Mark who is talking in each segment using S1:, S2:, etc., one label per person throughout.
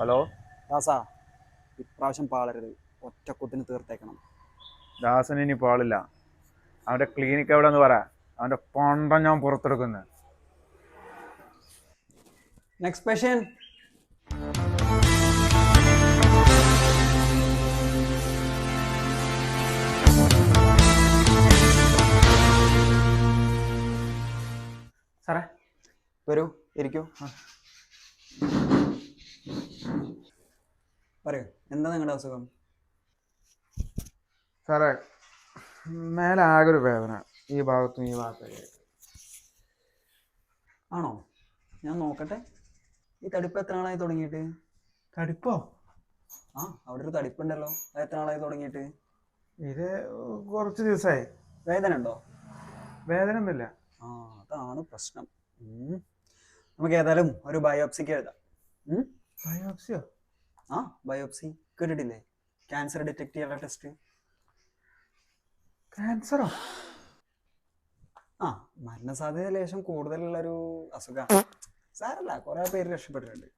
S1: Hello?
S2: ദാസാ ഇപ്രാവശ്യം പാളരുത്. ഒറ്റ കുത്തിന് തീർത്തേക്കണം.
S1: ദാസൻ ഇനി പാളില്ല. അവന്റെ ക്ലിനിക്ക് എവിടെ എന്ന് പറ? അവന്റെ പണ്ടം ഞാൻ പുറത്തെടുക്കുന്നു.
S2: നെക്സ്റ്റ് പേഷ്യൻ
S1: സാറേ
S2: വരൂ ഇരിക്കൂ. എന്താ നിങ്ങളുടെ അസുഖം?
S1: സാറേ മേലെ ആകെ ഒരു വേദന. ഈ ഭാഗത്തും ഈ ഭാഗത്തും
S2: ആണോ? ഞാൻ നോക്കട്ടെ. ഈ തടിപ്പ് എത്ര നാളായി തുടങ്ങിയിട്ട്?
S1: തടിപ്പോ?
S2: ആ അവിടെ ഒരു തടിപ്പുണ്ടല്ലോ. അത് എത്ര നാളായി തുടങ്ങിയിട്ട്?
S1: ഇത് കുറച്ച് ദിവസമായി
S2: വേദന ഉണ്ടോ?
S1: വേദന ഒന്നുമില്ല
S2: ആ അതാണ് പ്രശ്നം. നമുക്ക് ഏതായാലും ഒരു ബയോപ്സിക്ക് എഴുതാം.
S1: ബയോപ്സിയോ?
S2: ആ ബയോപ്സി. കേട്ടിട്ടില്ലേ? ക്യാൻസർ ഡിറ്റക്ട് ചെയ്യാനുള്ള ടെസ്റ്റ്
S1: ക്യാൻസറോ
S2: ആ മരണസാധ്യത ലേശം കൂടുതലുള്ളൊരു അസുഖമാണ് സാരല്ല കുറെ പേര് രക്ഷപ്പെട്ടിട്ടുണ്ട്.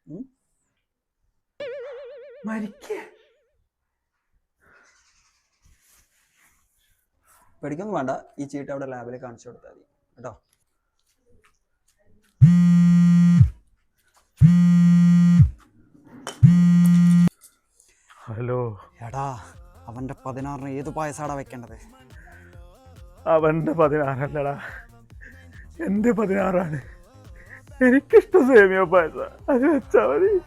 S1: മരിക്കേ.
S2: പേടിക്കൊന്നും വേണ്ട. ഈ ചീട്ട് അവിടെ ലാബിൽ കാണിച്ചു കൊടുത്താൽ മതി. കേട്ടോ?
S1: ഹലോ.
S2: എടാ അവന്റെ പതിനാറിന് ഏത് പായസാടാ വെക്കേണ്ടത്?
S1: അവന്റെ പതിനാറല്ലടാ. എന്റെ പതിനാറാണ്. എനിക്കിഷ്ടം സേമിയോ പായസ. അത് വെച്ചാ മതി.